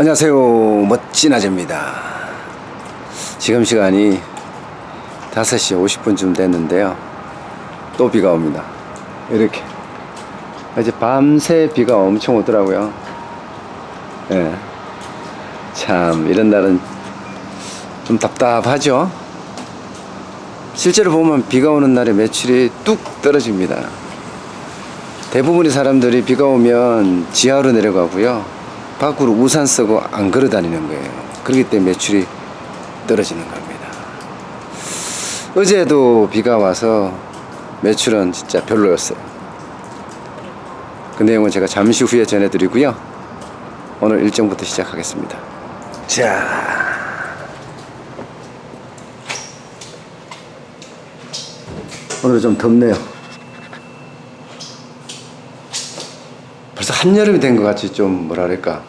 안녕하세요. 멋진 아재입니다. 지금 시간이 5시 50분쯤 됐는데요. 또 비가 옵니다. 이렇게. 이제 밤새 비가 엄청 오더라고요. 예. 참 이런 날은 좀 답답하죠? 실제로 보면 비가 오는 날에 매출이 뚝 떨어집니다. 대부분의 사람들이 비가 오면 지하로 내려가고요 밖으로 우산 쓰고 안 걸어 다니는 거예요. 그렇기 때문에 매출이 떨어지는 겁니다. 어제도 비가 와서 매출은 진짜 별로였어요. 그 내용은 제가 잠시 후에 전해드리고요. 오늘 일정부터 시작하겠습니다. 자. 오늘 좀 덥네요. 한여름이 된 것 같이 좀 뭐랄까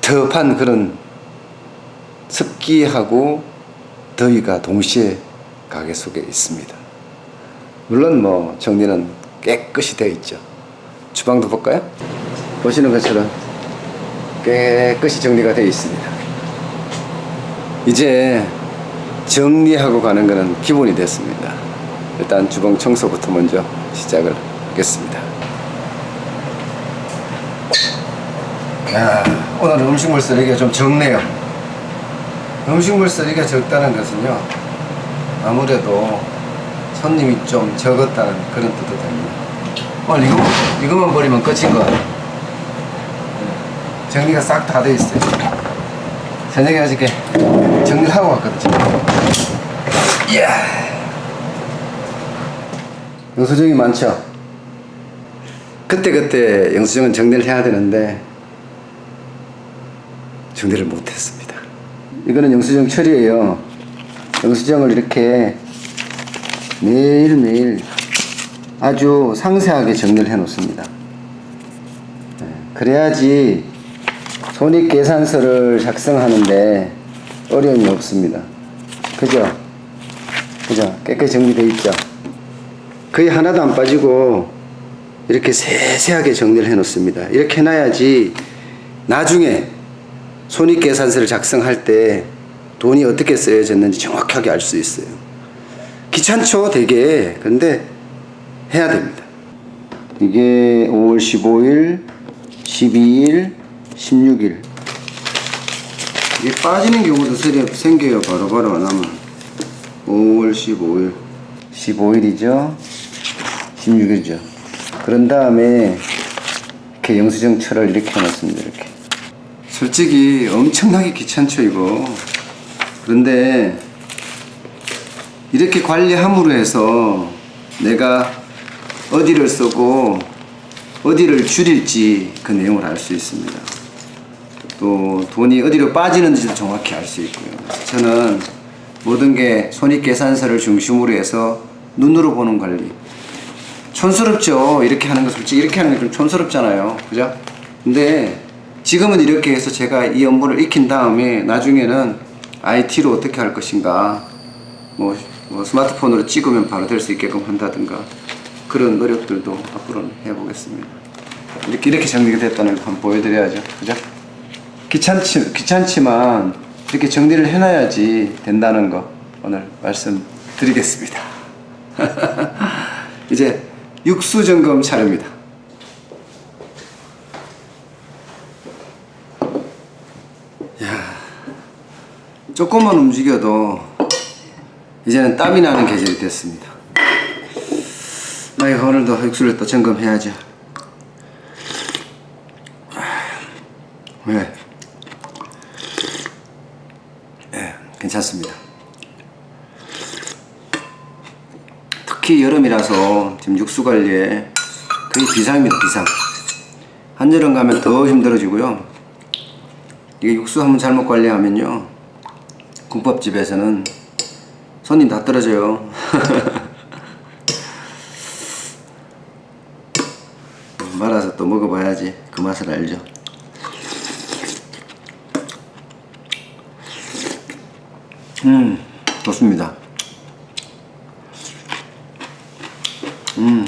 텁텁한 그런 습기하고 더위가 동시에 가게 속에 있습니다. 물론 뭐 정리는 깨끗이 되어 있죠. 주방도 볼까요? 보시는 것처럼 깨끗이 정리가 되어 있습니다. 이제 정리하고 가는 것은 기본이 됐습니다. 일단 주방 청소부터 먼저 시작을 하겠습니다. 야, 오늘 음식물 쓰레기가 좀 적네요. 음식물 쓰레기가 적다는 것은요, 아무래도 손님이 좀 적었다는 그런 뜻도 됩니다. 오늘 이거, 이것만 버리면 끝인 것 같아요. 정리가 싹 다 돼 있어요. 저녁에 어저께 정리를 하고 왔거든요. 이야. 영수증이 많죠? 그때그때 영수증은 정리를 해야 되는데, 정리를 못했습니다. 이거는 영수증 처리예요. 영수증을 이렇게 매일매일 아주 상세하게 정리를 해 놓습니다. 네, 그래야지 손익계산서를 작성하는데 어려움이 없습니다. 그죠? 그죠? 깨끗이 정리되어 있죠? 거의 하나도 안 빠지고 이렇게 세세하게 정리를 해 놓습니다. 이렇게 해놔야지 나중에 손익계산서를 작성할 때 돈이 어떻게 쓰여졌는지 정확하게 알 수 있어요. 귀찮죠, 되게. 근데 해야 됩니다. 이게 5월 15일, 12일, 16일. 이게 빠지는 경우도 생겨요, 바로바로 안 하면. 5월 15일. 15일이죠. 16일이죠. 그런 다음에 이렇게 영수증처를 이렇게 해놨습니다, 이렇게. 솔직히 엄청나게 귀찮죠 이거. 그런데 이렇게 관리함으로 해서 내가 어디를 쓰고 어디를 줄일지 그 내용을 알 수 있습니다. 또 돈이 어디로 빠지는지도 정확히 알 수 있고요. 저는 모든 게 손익계산서를 중심으로 해서 눈으로 보는 관리. 촌스럽죠. 이렇게 하는 거 솔직히 이렇게 하는 게 좀 촌스럽잖아요. 그죠? 근데 지금은 이렇게 해서 제가 이 업무를 익힌 다음에 나중에는 IT로 어떻게 할 것인가 뭐, 뭐 스마트폰으로 찍으면 바로 될 수 있게끔 한다든가 그런 노력들도 앞으로는 해보겠습니다. 이렇게 이렇게 정리가 됐다는 걸 한번 보여드려야죠. 그죠? 귀찮지, 귀찮지만 이렇게 정리를 해놔야지 된다는 거 오늘 말씀드리겠습니다. 이제 육수 점검 차례입니다 조금만 움직여도 이제는 땀이 나는 계절이 됐습니다. 아이고 오늘도 육수를 또 점검해야죠. 네. 네, 괜찮습니다. 특히 여름이라서 지금 육수 관리에 거의 비상입니다, 비상. 한여름 가면 더 힘들어지고요. 이게 육수 한번 잘못 관리하면요. 국밥집에서는 손님 다 떨어져요. 말아서 또 먹어봐야지 그 맛을 알죠. 음, 좋습니다. 음.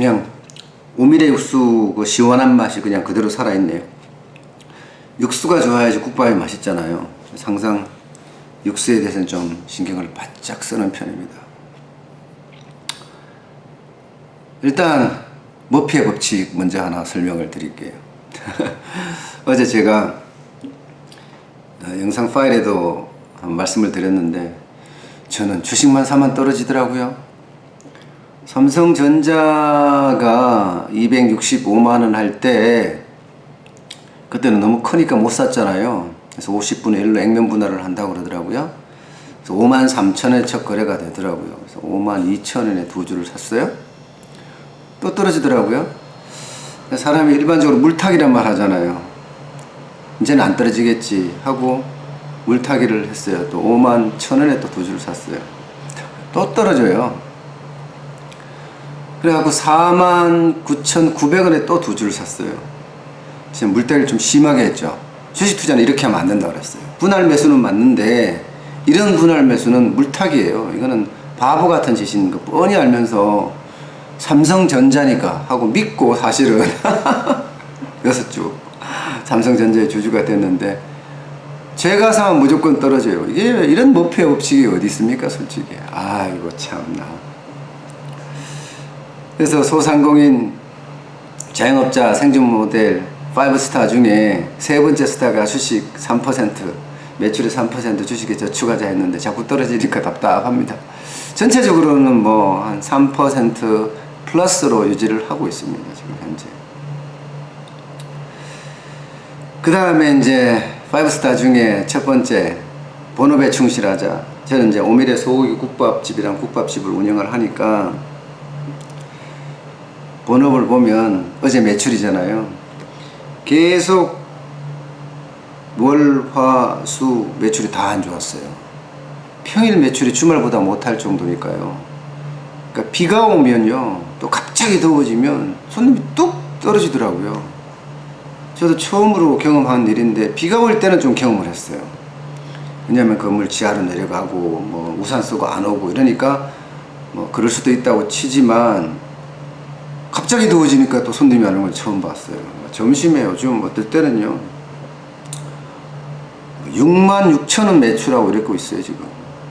그냥 오미래 육수 그 시원한 맛이 그냥 그대로 살아있네요. 육수가 좋아야지 국밥이 맛있잖아요. 항상 육수에 대해서는 좀 신경을 바짝 쓰는 편입니다. 일단 머피의 법칙 먼저 하나 설명을 드릴게요. 어제 제가 어, 영상 파일에도 한 말씀을 드렸는데 저는 주식만 사면 떨어지더라고요. 삼성전자가 265만 원 할 때 그때는 너무 크니까 못 샀잖아요. 그래서 50분의 1로 액면 분할을 한다고 그러더라고요. 그래서 5만 3천 원에 첫 거래가 되더라고요. 그래서 5만 2천 원에 두 주를 샀어요. 또 떨어지더라고요. 사람이 일반적으로 물타기란 말 하잖아요. 이제는 안 떨어지겠지 하고 물타기를 했어요. 또 5만 천 원에 또두 주를 샀어요. 또 떨어져요. 그래갖고 4만 9천 900원에 또두 주를 샀어요. 지금 물타기를 좀 심하게 했죠. 주식 투자는 이렇게 하면 안 된다고 그랬어요. 분할 매수는 맞는데 이런 분할 매수는 물타기예요. 이거는 바보 같은 짓인 거 뻔히 알면서 삼성전자니까 하고 믿고 사실은 여섯 주 삼성전자의 주주가 됐는데 제가 사면 무조건 떨어져요. 이게 이런 목표 법칙이 어디 있습니까, 솔직히. 아이고 참나. 그래서 소상공인 자영업자 생존 모델 5스타 중에 세 번째 스타가 주식 3% 매출의 3% 주식에 저축하자 했는데 자꾸 떨어지니까 답답합니다. 전체적으로는 뭐 한 3% 플러스로 유지를 하고 있습니다. 지금 현재. 그 다음에 이제 5스타 중에 첫 번째 본업에 충실하자. 저는 이제 오미래 소고기 국밥집이랑 국밥집을 운영을 하니까 본업을 보면 어제 매출이잖아요. 계속 월, 화, 수 매출이 다 안 좋았어요. 평일 매출이 주말보다 못할 정도니까요. 그러니까 비가 오면요, 또 갑자기 더워지면 손님이 뚝 떨어지더라고요. 저도 처음으로 경험한 일인데 비가 올 때는 좀 경험을 했어요. 왜냐하면 건물 지하로 내려가고 뭐 우산 쓰고 안 오고 이러니까 뭐 그럴 수도 있다고 치지만 갑자기 더워지니까 또 손님이 안 오는 걸 처음 봤어요. 점심에 요즘 어떨 때는요 6만 6천 원 매출하고 이러고 있어요 지금.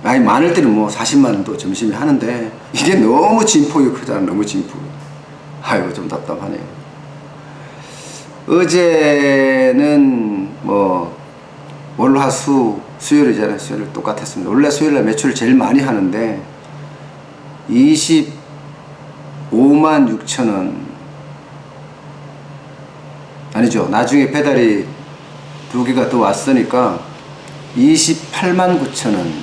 아니 많을 때는 뭐 40만 원도 점심에 하는데 이게 너무 진폭이 크잖아 너무 진폭. 아이고 좀 답답하네요. 어제는 뭐 월화수 수요일이잖아요. 수요일 똑같았습니다. 원래 수요일날 매출을 제일 많이 하는데 25만 6천 원 아니죠. 나중에 배달이 두 개가 더 왔으니까 28만 9천 원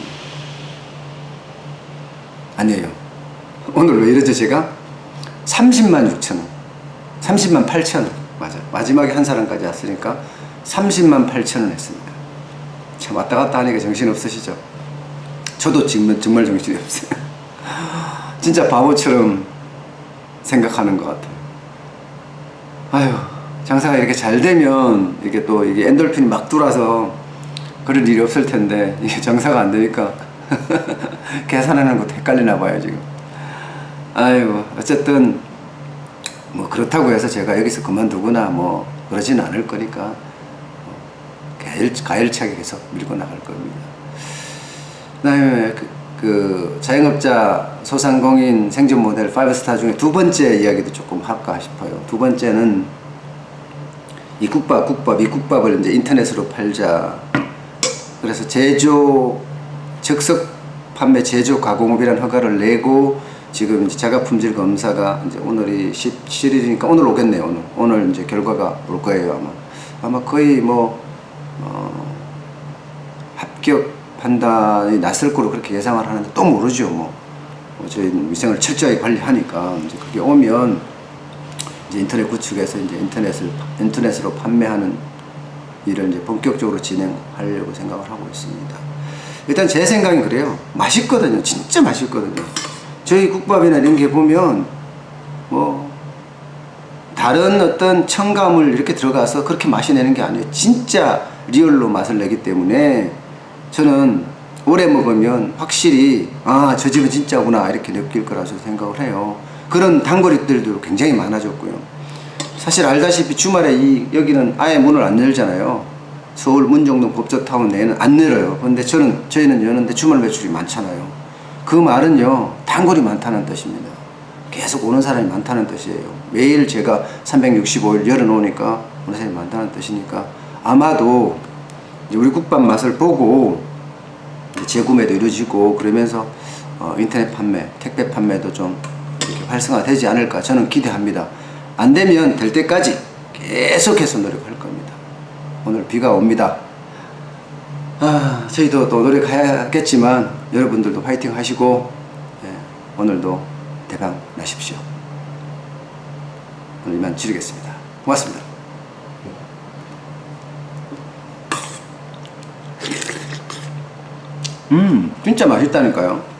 아니에요. 오늘 왜 이러죠 제가? 30만 6천 원 30만 8천 원 맞아 마지막에 한 사람까지 왔으니까 30만 8천 원 했습니다. 참 왔다 갔다 하니까 정신 없으시죠? 저도 정말 정신이 없어요. 진짜 바보처럼 생각하는 것 같아요. 아유, 장사가 이렇게 잘 되면 이게 또 이게 엔돌핀이 막 돌아서 그런 일이 없을 텐데 이게 장사가 안 되니까 계산하는 것도 헷갈리나 봐요 지금. 아이고 어쨌든 뭐 그렇다고 해서 제가 여기서 그만두거나 뭐 그러진 않을 거니까 가열, 가열차게 계속 밀고 나갈 겁니다. 그, 그 자영업자 소상공인 생존 모델 5스타 중에 두 번째 이야기도 조금 할까 싶어요. 두 번째는 이 국밥, 국밥, 이 국밥을 이제 인터넷으로 팔자. 그래서 제조, 즉석 판매 제조 가공업이라는 허가를 내고 지금 이제 자가 품질 검사가 이제 오늘이 17일이니까 오늘 오겠네요. 오늘 오늘 이제 결과가 올 거예요 아마. 아마 거의 뭐 어, 합격 판단이 났을 거로 그렇게 예상을 하는데 또 모르죠 뭐. 뭐 저희 위생을 철저하게 관리하니까 이제 그게 오면 이제 인터넷 구축해서 이제 인터넷을 인터넷으로 판매하는 일을 이제 본격적으로 진행하려고 생각을 하고 있습니다. 일단 제 생각은 그래요. 맛있거든요. 진짜 맛있거든요. 저희 국밥이나 이런 게 보면 뭐 다른 어떤 첨가물 이렇게 들어가서 그렇게 맛이 내는 게 아니에요. 진짜 리얼로 맛을 내기 때문에 저는 오래 먹으면 확실히 아 저 집은 진짜구나 이렇게 느낄 거라서 생각을 해요. 그런 단거리들도 굉장히 많아졌고요. 사실 알다시피 주말에 이 여기는 아예 문을 안 열잖아요. 서울 문정동 법조타운 내에는 안 열어요. 그런데 저는 저희는 여는데 주말 매출이 많잖아요. 그 말은요 단골이 많다는 뜻입니다. 계속 오는 사람이 많다는 뜻이에요. 매일 제가 365일 열어놓으니까 오는 사람이 많다는 뜻이니까 아마도 우리 국밥 맛을 보고 재구매도 이루어지고 그러면서 어, 인터넷 판매, 택배 판매도 좀 이렇게 활성화되지 않을까 저는 기대합니다. 안 되면 될 때까지 계속해서 노력할 겁니다. 오늘 비가 옵니다. 아, 저희도 또 노력해야겠지만 여러분들도 파이팅 하시고 예, 오늘도 대박 나십시오. 오늘 이만 지르겠습니다. 고맙습니다. 음, 진짜 맛있다니까요.